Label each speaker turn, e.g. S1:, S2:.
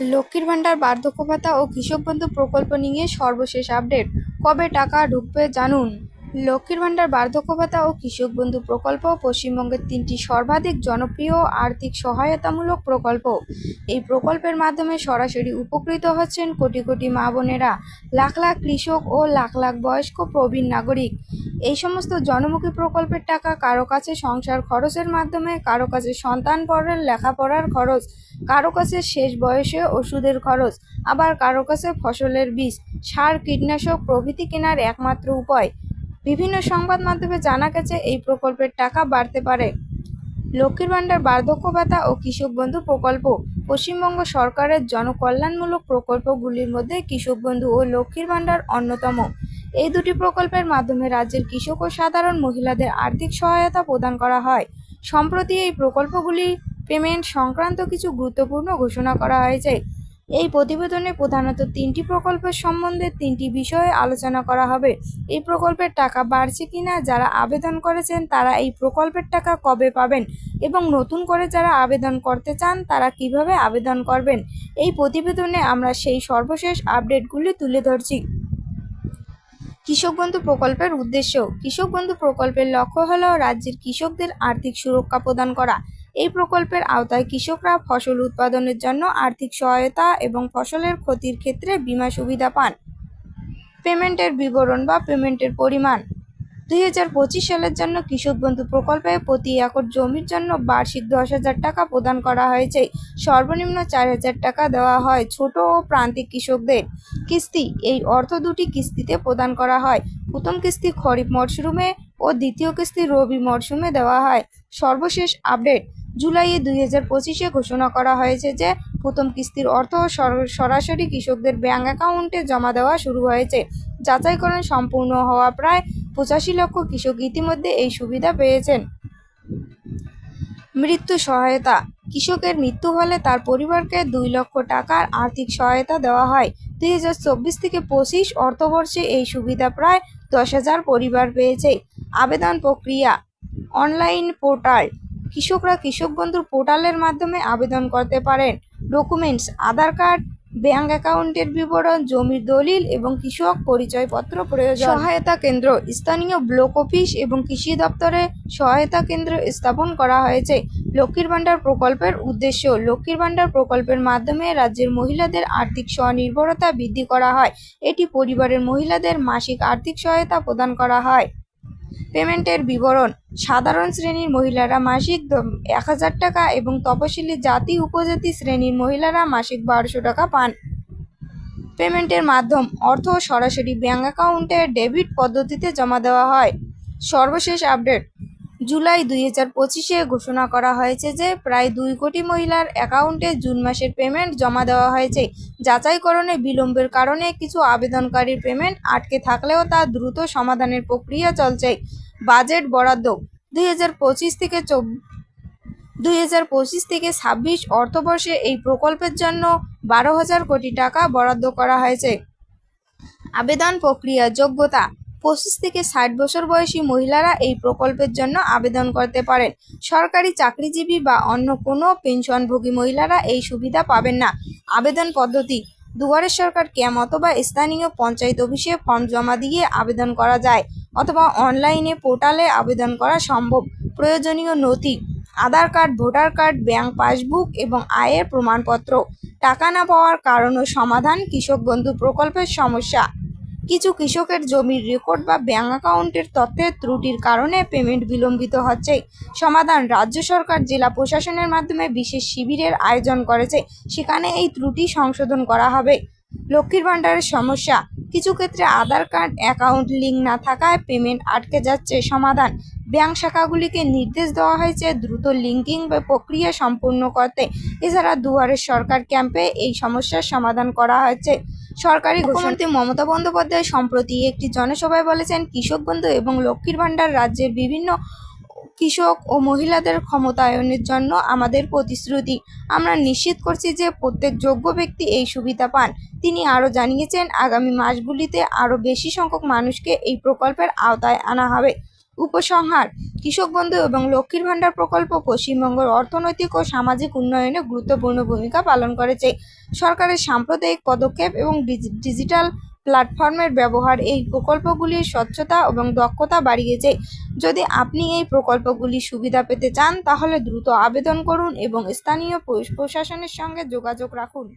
S1: লক্ষ্মীর ভাণ্ডার, বার্ধক্য ভাতা ও কৃষক বন্ধু প্রকল্প নিয়ে সর্বশেষ আপডেট। কবে টাকা ঢুকবে জানুন। লক্ষ্মীর ভাণ্ডার, বার্ধক্য ভাতা ও কৃষক বন্ধু প্রকল্প, পশ্চিমবঙ্গের তিনটি সর্বাধিক জনপ্রিয় আর্থিক সহায়তামূলক প্রকল্প। এই প্রকল্পের মাধ্যমে সরাসরি উপকৃত হচ্ছেন কোটি কোটি মা বোনেরা, লাখ লাখ কৃষক ও লাখ লাখ বয়স্ক প্রবীণ নাগরিক। এই সমস্ত জনমুখী প্রকল্পের টাকা কারও কাছে সংসার খরচের মাধ্যমে, কারও কাছে সন্তান পরের লেখাপড়ার খরচ, কারও কাছে শেষ বয়সে ওষুধের খরচ, আবার কারও কাছে ফসলের বীজ, সার, কীটনাশক প্রভৃতি কেনার একমাত্র উপায়। বিভিন্ন সংবাদ মাধ্যমে জানা গেছে, এই প্রকল্পের টাকা বাড়তে পারে। লক্ষ্মীর ভাণ্ডার বার্ধক্য ভাতা ও কৃষক বন্ধু প্রকল্প, পশ্চিমবঙ্গ সরকারের জনকল্যাণমূলক প্রকল্পগুলির মধ্যে কৃষক বন্ধু ও লক্ষ্মীর ভাণ্ডার অন্যতম। এই দুটি প্রকল্পের মাধ্যমে রাজ্যের কৃষক ও সাধারণ মহিলাদের আর্থিক সহায়তা প্রদান করা হয়। সম্প্রতি এই প্রকল্পগুলি পেমেন্ট সংক্রান্ত কিছু গুরুত্বপূর্ণ ঘোষণা করা হয়েছে। এই প্রতিবেদনে প্রধানত তিনটি প্রকল্পের সম্বন্ধে তিনটি বিষয়ে আলোচনা করা হবে। এই প্রকল্পের টাকা বাড়ছে কিনা, যারা আবেদন করেছেন, তারা এই প্রকল্পের টাকা কবে পাবেন এবং নতুন করে যারা আবেদন করতে চান, তারা কীভাবে আবেদন করবেন? এই প্রতিবেদনে আমরা সেই সর্বশেষ আপডেটগুলি তুলে ধরছি। কৃষক বন্ধু প্রকল্পের উদ্দেশ্য। কৃষক বন্ধু প্রকল্পের লক্ষ্য হল রাজ্যের কৃষকদের আর্থিক সুরক্ষা প্রদান করা। এই প্রকল্পের আওতায় কৃষকরা ফসল উৎপাদনের জন্য আর্থিক সহায়তা এবং ফসলের ক্ষতির ক্ষেত্রে বীমা সুবিধা পান। পেমেন্টের বিবরণ বা পেমেন্টের পরিমাণ। দুই হাজার পঁচিশ সালের জন্য কৃষক বন্ধু প্রকল্পে প্রতি একর জমির জন্য বার্ষিক দশ হাজার টাকা প্রদান করা হয়েছে। সর্বনিম্ন চার হাজার টাকা দেওয়া হয় ছোট ও প্রান্তিক কৃষকদের। কিস্তি, এই অর্থ দুটি কিস্তিতে প্রদান করা হয়। প্রথম কিস্তি খরিফ মরশুমে ও দ্বিতীয় কিস্তি রবি মরশুমে দেওয়া হয়। সর্বশেষ আপডেট জুলাইয়ে দুই হাজার পঁচিশে ঘোষণা করা হয়েছে যে প্রথম কিস্তির অর্থ সর- সরাসরি কৃষকদের ব্যাঙ্ক অ্যাকাউন্টে জমা দেওয়া শুরু হয়েছে। যাচাইকরণ সম্পূর্ণ হওয়া প্রায় পঁচাশি লক্ষ কৃষক ইতিমধ্যে এই সুবিধা পেয়েছেন। মৃত্যু সহায়তা। কৃষকের মৃত্যু হলে তার পরিবারকে দুই লক্ষ টাকার আর্থিক সহায়তা দেওয়া হয়। দুই হাজার চব্বিশ থেকে পঁচিশ অর্থবর্ষে এই সুবিধা প্রায় দশ হাজার পরিবার পেয়েছে। আবেদন প্রক্রিয়া। Online portal. কৃষকরা কৃষক বন্ধুর পোর্টালের মাধ্যমে আবেদন করতে পারেন। ডকুমেন্টস, আধার কার্ড, ব্যাংক অ্যাকাউন্টের বিবরণ, জমির দলিল এবং কৃষক পরিচয়পত্র প্রয়োজন। সহায়তা কেন্দ্র, স্থানীয় ব্লক অফিস এবং কৃষি দপ্তরে সহায়তা কেন্দ্র স্থাপন করা হয়েছে। লক্ষ্মীর ভাণ্ডার প্রকল্পের উদ্দেশ্য, লক্ষ্মীর ভাণ্ডার প্রকল্পের মাধ্যমে রাজ্যের মহিলাদের আর্থিক স্বনির্ভরতা বৃদ্ধি করা হয়। এটি পরিবারের মহিলাদের মাসিক আর্থিক সহায়তা প্রদান করা হয়। পেমেন্টের বিবরণ। সাধারণ শ্রেণির মহিলারা মাসিক এক হাজার টাকা এবং তপশিলি জাতি উপজাতি শ্রেণির মহিলারা মাসিক বারোশো টাকা পান। পেমেন্টের মাধ্যম, অর্থ সরাসরি ব্যাঙ্ক অ্যাকাউন্টে ডেবিট পদ্ধতিতে জমা দেওয়া হয়। সর্বশেষ আপডেট জুলাই দুই হাজার পঁচিশে ঘোষণা করা হয়েছে যে প্রায় দুই কোটি মহিলার অ্যাকাউন্টে জুন মাসের পেমেন্ট জমা দেওয়া হয়েছে। যাচাইকরণে বিলম্বের কারণে কিছু আবেদনকারীর পেমেন্ট আটকে থাকলেও তা দ্রুত সমাধানের প্রক্রিয়া চলছে। বাজেট বরাদ্দ দুই হাজার পঁচিশ থেকে দুই হাজার পঁচিশ থেকে ছাব্বিশ অর্থবর্ষে এই প্রকল্পের জন্য বারো হাজার কোটি টাকা বরাদ্দ করা হয়েছে। আবেদন প্রক্রিয়া যোগ্যতা পঁচিশ থেকে ষাট বছর বয়সী মহিলারা এই প্রকল্পের জন্য আবেদন করতে পারেন। সরকারি চাকরিজীবী বা অন্য কোনো পেনশনভোগী মহিলারা এই সুবিধা পাবেন না। আবেদন পদ্ধতি দুয়ারের সরকার ক্যাম্প অথবা স্থানীয় পঞ্চায়েত অফিসে ফর্ম জমা দিয়ে আবেদন করা যায় অথবা অনলাইনে পোর্টালে আবেদন করা সম্ভব। প্রয়োজনীয় নথি, Aadhaar card, voter card, bank passbook এবং আয়ের প্রমাণপত্র। টাকা না পাওয়ার কারণ ও সমাধান কৃষক বন্ধু প্রকল্পের সমস্যা। কিছু কৃষকের জমির রেকর্ড বা ব্যাঙ্ক অ্যাকাউন্টের তথ্যের ত্রুটির কারণে পেমেন্ট বিলম্বিত হচ্ছে। সমাধান রাজ্য সরকার, জেলা প্রশাসনের মাধ্যমে বিশেষ শিবিরের আয়োজন করেছে। সেখানে এই ত্রুটি সংশোধন করা হবে। লক্ষ্মীর ভাণ্ডারের সমস্যা, কিছু ক্ষেত্রে আধার কার্ড অ্যাকাউন্ট লিঙ্ক না থাকায় পেমেন্ট আটকে যাচ্ছে। সমাধান ব্যাংক শাখাগুলিকে নির্দেশ দেওয়া হয়েছে দ্রুত লিঙ্কিং বা প্রক্রিয়া সম্পূর্ণ করতে। এছাড়া দুয়ারের সরকার ক্যাম্পে এই সমস্যার সমাধান করা হয়েছে। সরকারি মুখ্যমন্ত্রী মমতা বন্দ্যোপাধ্যায় সম্প্রতি একটি জনসভায় বলেছেন কৃষক বন্ধু এবং লক্ষ্মীর ভাণ্ডার রাজ্যের বিভিন্ন কৃষক ও মহিলাদের ক্ষমতায়নের জন্য আমাদের প্রতিশ্রুতি। আমরা নিশ্চিত করছি যে প্রত্যেক যোগ্য ব্যক্তি এই সুবিধা পান। তিনি আরও জানিয়েছেন আগামী মাসগুলিতে আরও বেশি সংখ্যক মানুষকে এই প্রকল্পের আওতায় আনা হবে। উপসংহার, কৃষক বন্ধু এবং লক্ষ্মীর ভাণ্ডার প্রকল্প পশ্চিমবঙ্গের অর্থনৈতিক ও সামাজিক উন্নয়নে গুরুত্বপূর্ণ ভূমিকা পালন করেছে। সরকারের সাম্প্রদায়িক পদক্ষেপ এবং ডিজি- ডিজিটাল প্ল্যাটফর্মের ব্যবহার এই প্রকল্পগুলির স্বচ্ছতা এবং দক্ষতা বাড়িয়েছে। যদি আপনি এই প্রকল্পগুলি সুবিধা পেতে চান, তাহলে দ্রুত আবেদন করুন এবং স্থানীয় প্রশাসনের সঙ্গে যোগাযোগ রাখুন।